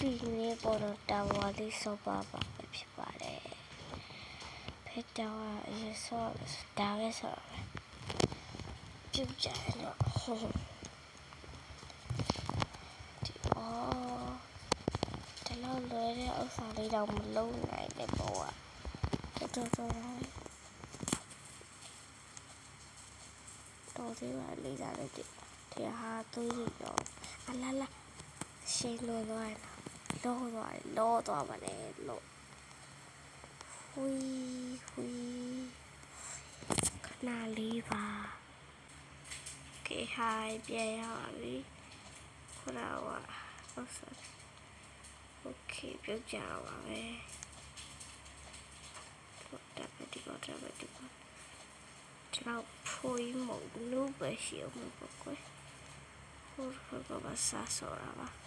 ဒီနေ့ပေါ်တော့တာဝါလေးဆော့ပါပါပဲဖြစ်ပါတယ်ဖက်တာဝါရေဆော့ဒါပဲဆော့ပဲပြုတ်ကြရတော့ဟိုဒီအော်တလောက်လွယ်တဲ့ဥစ္စာလေးတော့မလုံးနိုင်တဲ့ဘောကတော်တော်တော်တော်သေးပါလေးစားလိုက်တယ်ဒီဟာသွေးတွေတော့အလာလာ ရှင်းလို့သွားတယ်လောသွားတယ်လောသွားပါလေလောဟွီဟွီခဏလေးပါကဲဟိုင်ပြန်ရပါပြီခုနကဟုတ်ဆိုโอเคပြုတ်ကြပါပဲတော့တက်ဒီကတော့တက်ဒီကကျွန်တော်ဖွေးမလို့ပဲရှိအောင်ပေါ့ကွယ် Por favor, sasso lá. Também não posso já já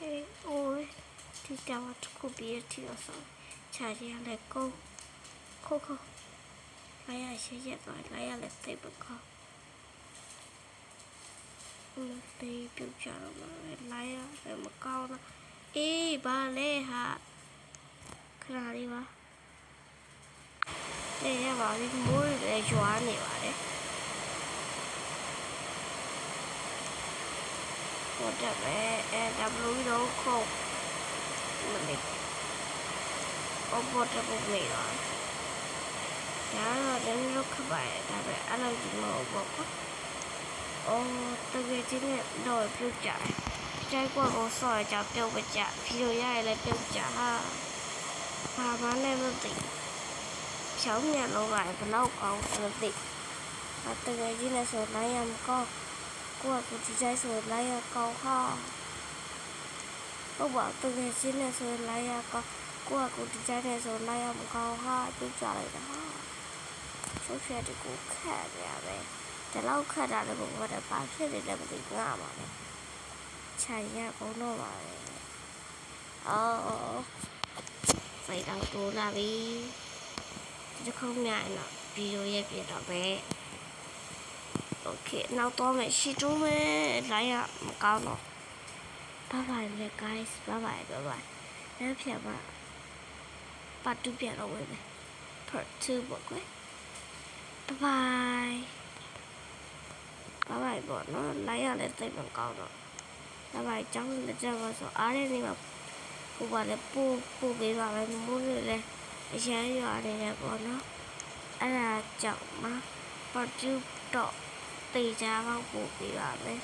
Hey, ôi, thì tao bắt cô bia thì nó sợ. Chả gì là cô. Cô cô. Lấy ai sẽ dẹp rồi, lấy ai là tay bật cô. Lấy biểu trả rồi mà, lấy ai là một con. Ê, ba lê hả? Cái nào đi ba? Đây là bảo đi mũi để chó ăn này bà đấy. 100 AW đấu không Mình định Có 100 một mì rồi Đó là đến lúc các bạn đã phải ăn lên thì mở bộ quá Ô, tôi gây chính nhận đổi tiêu trải Trái qua ô sỏi chào tiêu và trả Phiêu dài là tiêu trả Và bán em lên tỉnh Cháu nhà lâu lại và lâu có lên tỉnh Và tôi gây chính là số này em có ကောင်းကိုကကိုဒီဇိုင်းဆိုလိုက်ရကောင်းဟာဟုတ်ပါတကယ်ရှင်းနေဆိုလိုက်ရကောင်းကိုကကိုဒီဇိုင်းနဲ့ဆိုလိုက်ရမကောင်းဟာပြကြလိုက်တာဟာဆိုရှယ်တကူခက်နေရပဲဒီလောက်ခက်တာလည်းဘုရားဘာဖြစ်နေလဲမသိငါပါလေခြံရဘုံတော့ပါလေအော်စိတ်တော့တိုးလာပြီဒီခုံးမြိုင်တော့ဗီဒီယိုရဲ့ပြတော့ပဲ โอเคနောက်တော့မယ်ရှီတိုးမယ်လိုင်းရမကောင်းတော့ bye bye လေ guys bye bye bye bye နောက်ဖြတ်ပါပတ်တူပြန်တော့ဝင်မယ် part 2ပေါ့ကွယ် bye bye bye bye ပေါ့နော်လိုင်းရလည်းသိပ်မကောင်းတော့ bye bye ကျောင်းလက်ချက်ပါဆိုအားရနေမှာဟိုပါလေပူပူပေးပါမယ်မိုးရလည်းအရန်ရွာနေတယ်ပေါ့နော်အဲ့ဒါကြောင့်မှာ part 2တော့ တေချာပေါက်ပို့ပေးပါမယ်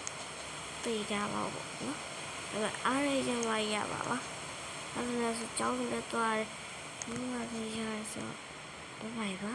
တေချာပေါက်ပေါ့နော်ဒါပေမဲ့အားရရင်မရပါပါအဲ့ဒါဆိုကြောင်းလည်းသွားတယ်ဘုရားကြီးရဆိုတော့ဘယ်ပါ